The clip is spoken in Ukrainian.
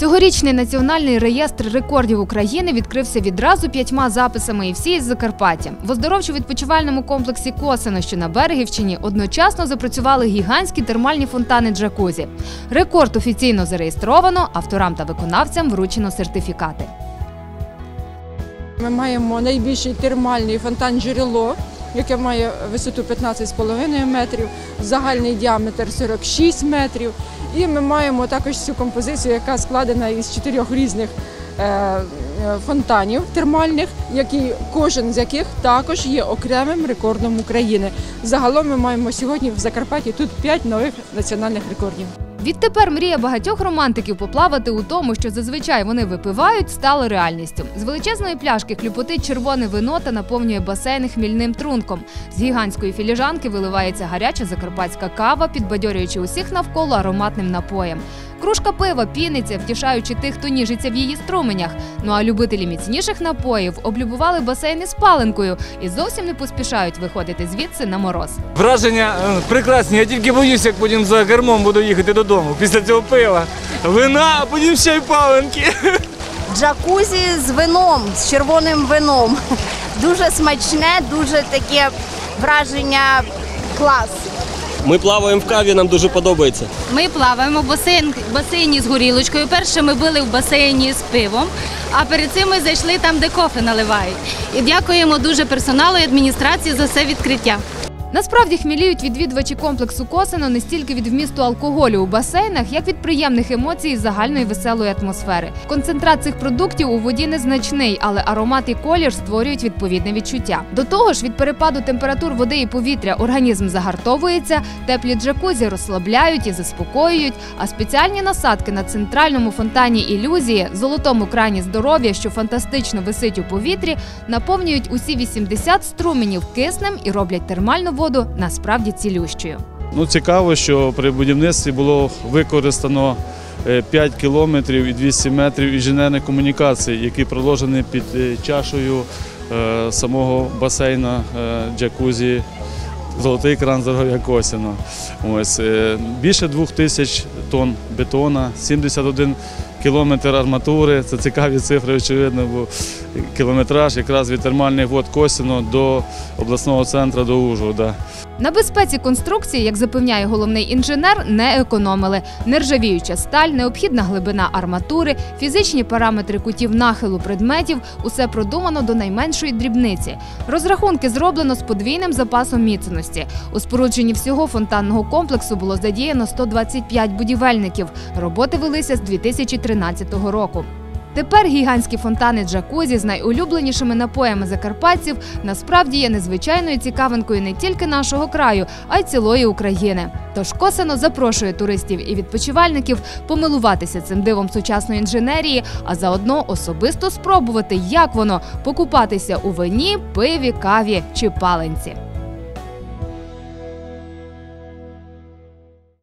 Цьогорічний національний реєстр рекордів України відкрився відразу п'ятьма записами і всі із Закарпаття. В оздоровчо-відпочивальному комплексі Косино, що на Берегівщині, одночасно запрацювали гігантські термальні фонтани джакузі. Рекорд офіційно зареєстровано, авторам та виконавцям вручено сертифікати. Ми маємо найбільший термальний фонтан джерело, яке має висоту 15,5 метрів, загальний діаметр 46 метрів. І ми маємо також цю композицію, яка складена із чотирьох різних е, фонтанів термальних, кожен з яких також є окремим рекордом України. Загалом ми маємо сьогодні в Закарпатті тут п'ять нових національних рекордів. Відтепер мрія багатьох романтиків поплавати у тому, що зазвичай вони випивають, стала реальністю. З величезної пляшки клюпотить червоне вино та наповнює басейни хмільним трунком. З гігантської філіжанки виливається гаряча закарпатська кава, підбадьорюючи усіх навколо ароматним напоєм. Кружка пива піниться, втішаючи тих, хто ніжиться в її струменях. Ну а любителі міцніших напоїв облюбували басейни з паленкою і зовсім не поспішають виходити звідси на мороз. Враження е, прекрасні. Я тільки боюсь, як потім за кермом буду їхати додому після цього пива. Вина, а потім ще й паленки. джакузі з вином, з червоним вином. Дуже смачне, дуже таке враження клас. Ми плаваємо в каві, нам дуже подобається. Ми плаваємо в басейн, басейні з горілочкою. Перше ми були в басейні з пивом, а перед цим ми зайшли там, де кофе наливають. І дякуємо дуже персоналу і адміністрації за це відкриття. Насправді хміліють відвідувачі комплексу Косино не стільки від вмісту алкоголю у басейнах, як від приємних емоцій і загальної веселої атмосфери. Концентрат цих продуктів у воді незначний, але аромат і колір створюють відповідне відчуття. До того ж, від перепаду температур води і повітря організм загартовується, теплі джакузі розслабляють і заспокоюють. А спеціальні насадки на центральному фонтані ілюзії, золотому крані здоров'я, що фантастично висить у повітрі, наповнюють усі 80 струменів киснем і роблять термальну воду насправді цілющою. Ну, цікаво, що при будівництві було використано е, 5 кілометрів і 200 метрів інженерних комунікацій, які проложені під чашою чашею е, самого басейна е, джакузі Золотий кран здоров'я Косіно. Ось, е, більше двох тисяч тонн бетона, 71 кілометр арматури. Це цікаві цифри, очевидно, бо кілометраж якраз від термальних вод Косіно до обласного центру до Ужгорода. На безпеці конструкції, як запевняє головний інженер, не економили. Нержавіюча сталь, необхідна глибина арматури, фізичні параметри кутів нахилу предметів усе продумано до найменшої дрібниці. Розрахунки зроблено з подвійним запасом міцності. У спорудженні всього фонтанного комплексу було задіяно 125 будівельників. Роботи велися з 2013 року. Тепер гігантські фонтани джакузі з найулюбленішими напоями закарпатців насправді є незвичайною цікавинкою не тільки нашого краю, а й цілої України. Тож Косино запрошує туристів і відпочивальників помилуватися цим дивом сучасної інженерії, а заодно особисто спробувати, як воно покупатися у вині, пиві, каві чи паленці.